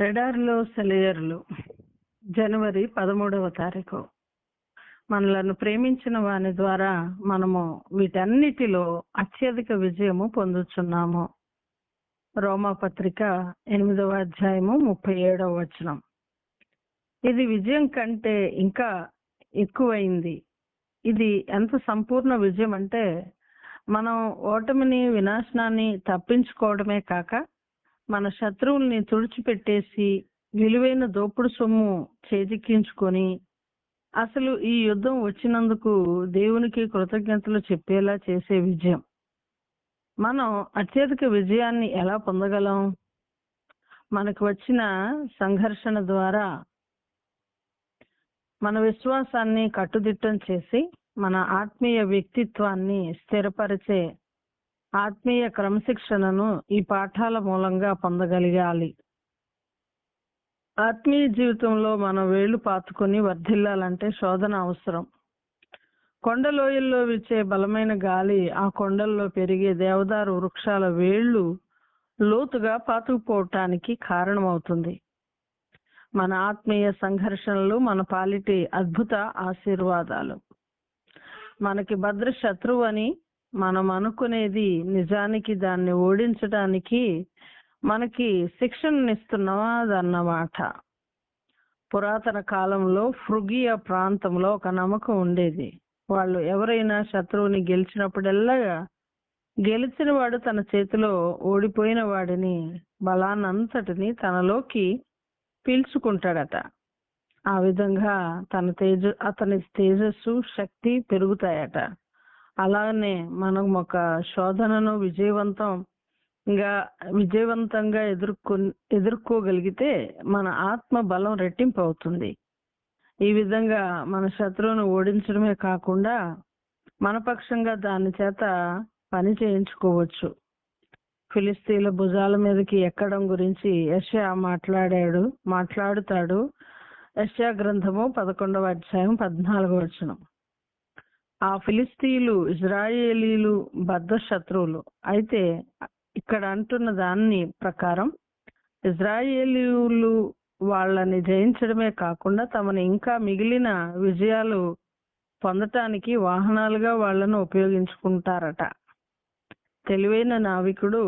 ఎడారిలో సెలయర్లు జనవరి పదమూడవ తారీఖు. మనలను ప్రేమించిన వాని ద్వారా మనము వీటన్నిటిలో అత్యధిక విజయము పొందుచున్నాము. రోమా పత్రిక ఎనిమిదవ అధ్యాయము ముప్పై ఏడవ వచనం. ఇది విజయం కంటే ఇంకా ఎక్కువైంది. ఇది ఎంత సంపూర్ణ విజయం అంటే మనం ఓటమిని వినాశనాన్ని తప్పించుకోవడమే కాక మన శత్రువుల్ని తుడిచిపెట్టేసి విలువైన దోపుడు సొమ్ము చేజిక్కించుకొని అసలు ఈ యుద్ధం వచ్చినందుకు దేవునికి కృతజ్ఞతలు చెప్పేలా చేసే విజయం. మనం అత్యధిక విజయాన్ని ఎలా పొందగలం? మనకు వచ్చిన సంఘర్షణ ద్వారా మన విశ్వాసాన్ని కట్టుదిట్టం చేసి మన ఆత్మీయ వ్యక్తిత్వాన్ని స్థిరపరిచే ఆత్మీయ క్రమశిక్షణను ఈ పాఠాల మూలంగా పొందగలగాలి. ఆత్మీయ జీవితంలో మనం వేళ్ళు పాతుకొని వర్ధిల్లాలంటే శోధన అవసరం. కొండలోయల్లో విచ్చే బలమైన గాలి ఆ కొండల్లో పెరిగే దేవదారు వృక్షాల వేళ్ళు లోతుగా పాతుకుపోవటానికి కారణమవుతుంది. మన ఆత్మీయ సంఘర్షణలు మన పాలిటి అద్భుత ఆశీర్వాదాలు. మనకి భద్ర శత్రువు అని మనం అనుకునేది నిజానికి దాన్ని ఓడించడానికి మనకి శిక్షణనిస్తున్నదన్నమాట పురాతన కాలంలో ఫ్రుగియా ప్రాంతంలో ఒక నమ్మకం ఉండేది. వాళ్ళు ఎవరైనా శత్రువుని గెలిచినప్పుడల్లా గెలిచిన వాడు తన చేతిలో ఓడిపోయిన వాడిని బలాన్నంతటిని తనలోకి పీల్చుకుంటాడట. ఆ విధంగా తన తేజ అతని తేజస్సు శక్తి పెరుగుతాయట. అలానే మనం ఒక శోధనను విజయవంతంగా విజయవంతంగా ఎదుర్కొ ఎదుర్కోగలిగితే మన ఆత్మ బలం రెట్టింపు అవుతుంది ఈ విధంగా మన శత్రువును ఓడించడమే కాకుండా మన పక్షంగా దాని చేత పని చేయించుకోవచ్చు. ఫిలిస్తీన్ల భుజాల మీదకి ఎక్కడం గురించి యష్యా మాట్లాడాడు మాట్లాడుతాడు. యష్యా గ్రంథము పదకొండవ అధ్యాయం పద్నాలుగో వచనం. ఆ ఫిలిస్తీన్లు ఇజ్రాయేలీలు బద్ద శత్రువులు. అయితే ఇక్కడ అంటున్న దాన్ని ప్రకారం ఇజ్రాయేలీలు వాళ్ళని జయించడమే కాకుండా తమని ఇంకా మిగిలిన విజయాలు పొందటానికి వాహనాలుగా వాళ్ళను ఉపయోగించుకుంటారట. తెలివైన నావికుడు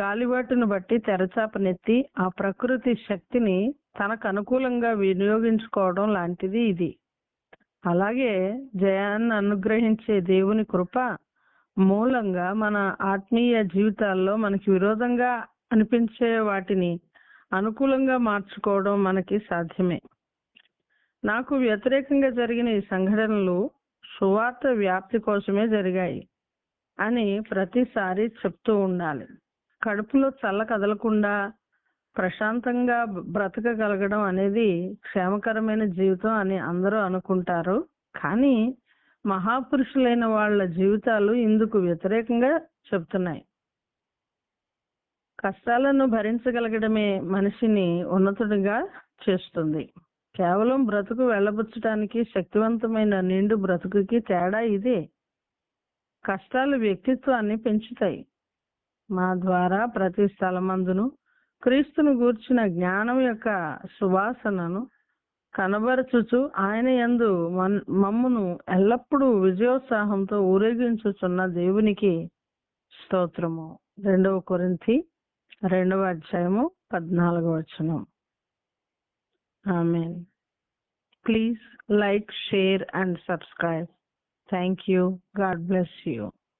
గాలిబాటును బట్టి తెరచాపనెత్తి ఆ ప్రకృతి శక్తిని తనకు అనుకూలంగా వినియోగించుకోవడం లాంటిది ఇది. అలాగే జయాన్ని అనుగ్రహించే దేవుని కృప మూలంగా మన ఆత్మీయ జీవితాల్లో మనకి విరోధంగా అనిపించే వాటిని అనుకూలంగా మార్చుకోవడం మనకి సాధ్యమే. నాకు వ్యతిరేకంగా జరిగిన ఈ సంఘటనలు సువార్త వ్యాప్తి కోసమే జరిగాయి అని ప్రతిసారి చెప్తూ ఉండాలి. కడుపులో చల్ల కదలకుండా ప్రశాంతంగా బ్రతకగలగడం అనేది క్షేమకరమైన జీవితం అని అందరూ అనుకుంటారు. కానీ మహాపురుషులైన వాళ్ళ జీవితాలు ఇందుకు వ్యతిరేకంగా చెప్తున్నాయి కష్టాలను భరించగలగడమే మనిషిని ఉన్నతుడిగా చేస్తుంది. కేవలం బ్రతుకు వెళ్ళబుచ్చటానికి శక్తివంతమైన నిండు బ్రతుకుకి తేడా ఇదే. కష్టాలు వ్యక్తిత్వాన్ని పెంచుతాయి. మా ద్వారా ప్రతి స్థలమందును క్రీస్తును గూర్చిన జ్ఞానం యొక్క సువాసనను కనబరచుచు ఆయన యందు మమ్మును ఎల్లప్పుడూ విజయోత్సాహంతో ఊరేగించుచున్న దేవునికి స్తోత్రము. రెండవ కొరింతి రెండవ అధ్యాయము పద్నాలుగవ వచనం. Amen. Please like share and subscribe. Thank you. God bless you.